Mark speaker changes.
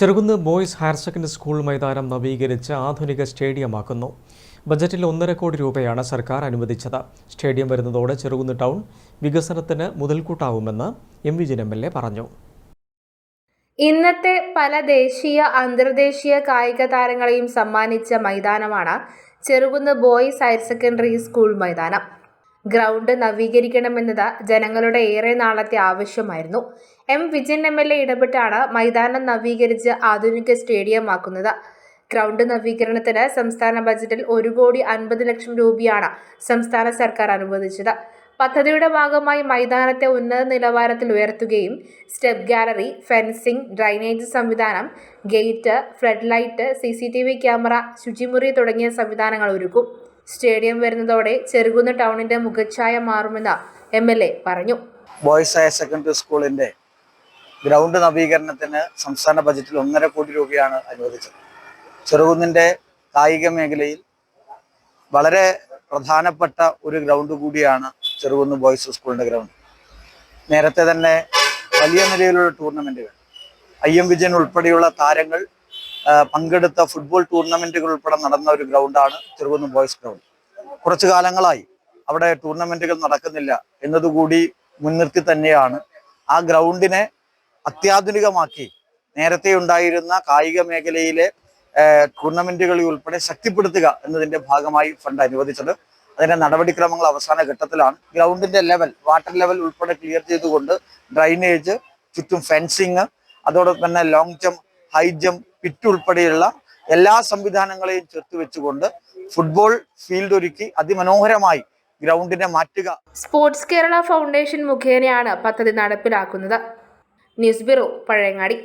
Speaker 1: Cherukunnu boys higher secondary school മൈതാനം നവീകരിച്ച് ആധുനിക സ്റ്റേഡിയമാക്കുന്നു. ബജറ്റിൽ ഒന്നര കോടി രൂപയാണ് സർക്കാർ അനുവദിച്ചത്. സ്റ്റേഡിയം വരുന്നതോടെ ചെറുകുന്ന് ടൗൺ വികസനത്തിന് മുതൽക്കൂട്ടാവുമെന്ന് M Vijin M L A പറഞ്ഞു.
Speaker 2: ഇന്നത്തെ പല ദേശീയ അന്തർദേശീയ കായിക താരങ്ങളെയും സമ്മാനിച്ച മൈതാനമാണ് Cherukunnu boys higher secondary school മൈതാനം. ഗ്രൗണ്ട് നവീകരിക്കണമെന്നത് ജനങ്ങളുടെ ഏറെ നാളത്തെ ആവശ്യമായിരുന്നു. M. Vijayan M. L. A ഇടപെട്ടാണ് മൈതാനം നവീകരിച്ച് ആധുനിക സ്റ്റേഡിയമാക്കുന്നത്. ഗ്രൗണ്ട് നവീകരണത്തിന് സംസ്ഥാന ബജറ്റിൽ ഒരു കോടി അൻപത് ലക്ഷം രൂപയാണ് സംസ്ഥാന സർക്കാർ അനുവദിച്ചത്. പദ്ധതിയുടെ ഭാഗമായി മൈതാനത്തെ ഉന്നത നിലവാരത്തിൽ ഉയർത്തുകയും സ്റ്റെപ്പ് ഗാലറി ഫെൻസിംഗ് ഡ്രൈനേജ് സംവിധാനം gate flood light C camera ശുചിമുറി തുടങ്ങിയ സംവിധാനങ്ങൾ ഒരുക്കും. സ്റ്റേഡിയം വരുന്നതോടെ ചെറുകുന്ന് ടൗണിന്റെ മുഖച്ഛായ മാറുമെന്ന് എം എൽ എ പറഞ്ഞു.
Speaker 3: ബോയ്സ് ഹയർ സെക്കൻഡറി സ്കൂളിന്റെ ഗ്രൗണ്ട് നവീകരണത്തിന് സംസ്ഥാന ബജറ്റിൽ ഒന്നര കോടി രൂപയാണ് അനുവദിച്ചത്. ചെറുകുന്നിന്റെ കായിക മേഖലയിൽ വളരെ പ്രധാനപ്പെട്ട ഒരു ഗ്രൗണ്ട് കൂടിയാണ് ചെറുകുന്ന് ബോയ്സ് സ്കൂളിന്റെ ഗ്രൗണ്ട്. നേരത്തെ തന്നെ വലിയ നിലയിലുള്ള ടൂർണമെന്റുകൾ ഐ എം വിജയൻ ഉൾപ്പെടെയുള്ള താരങ്ങൾ പങ്കെടുത്ത ഫുട്ബോൾ ടൂർണമെന്റുകൾ ഉൾപ്പെടെ നടന്ന ഒരു ഗ്രൗണ്ടാണ് ചെറുകുന്ന് ബോയ്സ് ഗ്രൗണ്ട് കുറച്ചു കാലങ്ങളായി അവിടെ ടൂർണമെന്റുകൾ നടക്കുന്നില്ല എന്നതുകൂടി മുൻനിർത്തി തന്നെയാണ്. ആ ഗ്രൗണ്ടിനെ അത്യാധുനികമാക്കി നേരത്തെ ഉണ്ടായിരുന്ന കായിക മേഖലയിലെ ടൂർണമെന്റുകളിൽ ഉൾപ്പെടെ ശക്തിപ്പെടുത്തുക എന്നതിന്റെ ഭാഗമായി ഫണ്ട് അനുവദിച്ചത്. അതിന്റെ നടപടിക്രമങ്ങൾ അവസാന ഘട്ടത്തിലാണ്. ഗ്രൗണ്ടിന്റെ ലെവൽ വാട്ടർ ലെവൽ ഉൾപ്പെടെ ക്ലിയർ ചെയ്തുകൊണ്ട് ഡ്രൈനേജ് ചുറ്റും ഫെൻസിങ് അതോടൊപ്പം തന്നെ long jump high jump pit ഉൾപ്പെടെയുള്ള എല്ലാ സംവിധാനങ്ങളെയും ചേർത്ത് വെച്ചുകൊണ്ട് ഫുട്ബോൾ ഫീൽഡ് ഒരുക്കി അതിമനോഹരമായി ഗ്രൗണ്ടിനെ മാറ്റുക.
Speaker 2: സ്പോർട്സ് കേരള ഫൗണ്ടേഷൻ മുഖേനയാണ് പദ്ധതി നടപ്പിലാക്കുന്നത്. News bureau Pazhayangadi.